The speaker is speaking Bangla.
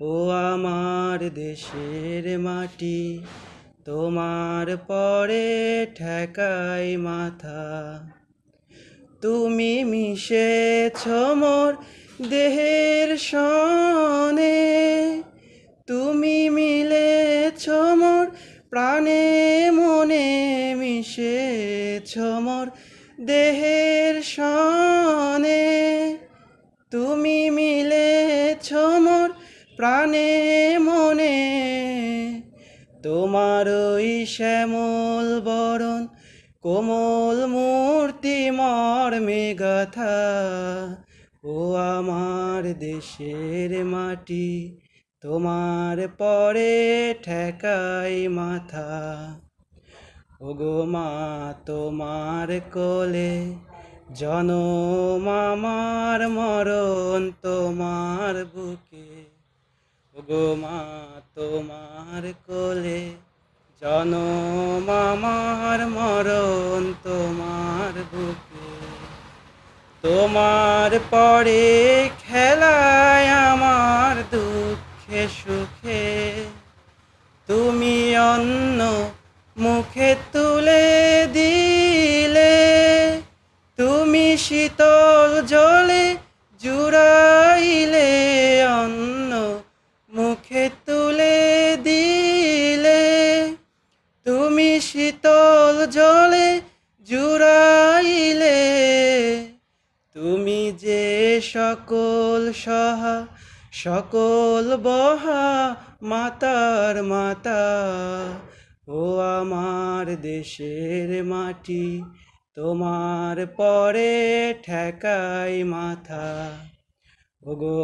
ও আমার দেশের মাটি, তোমার পরে ঠেকাই মাথা। তুমি মিশেছ মোর দেহের সনে, তুমি মিলেছ মোর প্রাণে মনে, মিশেছ মোর দেহের সনে। তুমি প্রাণে, মনে তোমার ওই শ্যামল বরণ, কোমল মূর্তি মর্মে গাথা ও আমার দেশের মাটি, তোমার পরে ঠেকাই মাথা। ওগো মা, তোমার কোলে জনম আমার মরণ, তোমার বুকে ওগো মা, তোমার কোলে জনম আমার মরণ তোমার বুকে। তোমার পরে খেলায় আমার দুঃখে সুখে। তুমি অন্য মুখে তুলে দিলে, তুমি শীতল তুলে দিলে তুমি শীতল জলে জুড়াইলে। তুমি যে সকল সহা, সকল বহা মাতার মাতা, ও আমার দেশের মাটি, তোমার পরে ঠেকাই মাথা। ওগো